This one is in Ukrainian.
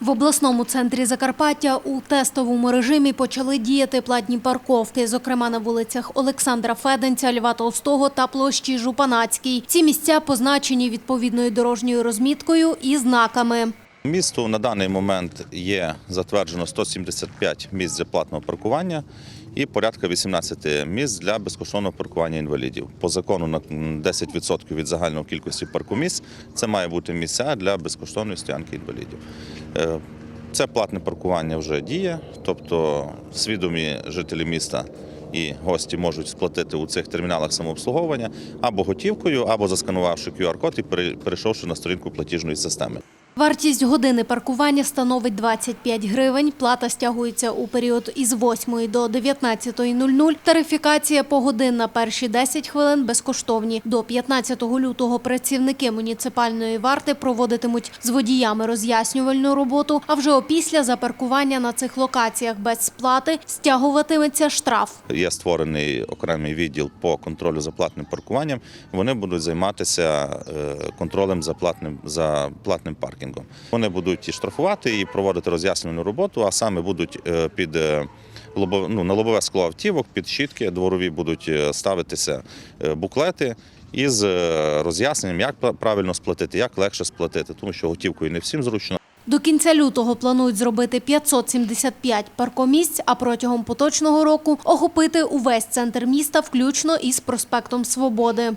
В обласному центрі Закарпаття у тестовому режимі почали діяти платні парковки, зокрема на вулицях Олександра Феденця, Льва Толстого та площі Жупанацькій. Ці місця позначені відповідною дорожньою розміткою і знаками. Місту на даний момент є затверджено 175 місць для платного паркування і порядка 18 місць для безкоштовного паркування інвалідів. По закону на 10% від загальної кількості паркомісць це має бути місця для безкоштовної стоянки інвалідів. Е, Це платне паркування вже діє, тобто свідомі жителі міста і гості можуть сплатити у цих терміналах самообслуговування або готівкою, або засканувавши QR-код і пере- перейшовши на сторінку платіжної системи. Вартість години паркування становить 25 гривень. Плата стягується у період із 8 до 19.00. Тарифікація погодинна перші 10 хвилин безкоштовні. До 15 лютого працівники муніципальної варти проводитимуть з водіями роз'яснювальну роботу, а вже опісля за паркування на цих локаціях без сплати стягуватиметься штраф. Є створений окремий відділ по контролю за платним паркуванням. Вони будуть займатися е, контролем за платним за платним паркінгом. Вони будуть і штрафувати і проводити роз'яснювальну роботу, а саме будуть е, під е, ну, на лобове скло автівок, під щітки дворові будуть е, ставитися буклети. Із роз'ясненням, як правильно сплатити, як легше сплатити, тому що готівкою не всім зручно. До кінця лютого планують зробити 575 паркомісць, а протягом поточного року охопити увесь центр міста, включно із проспектом Свободи.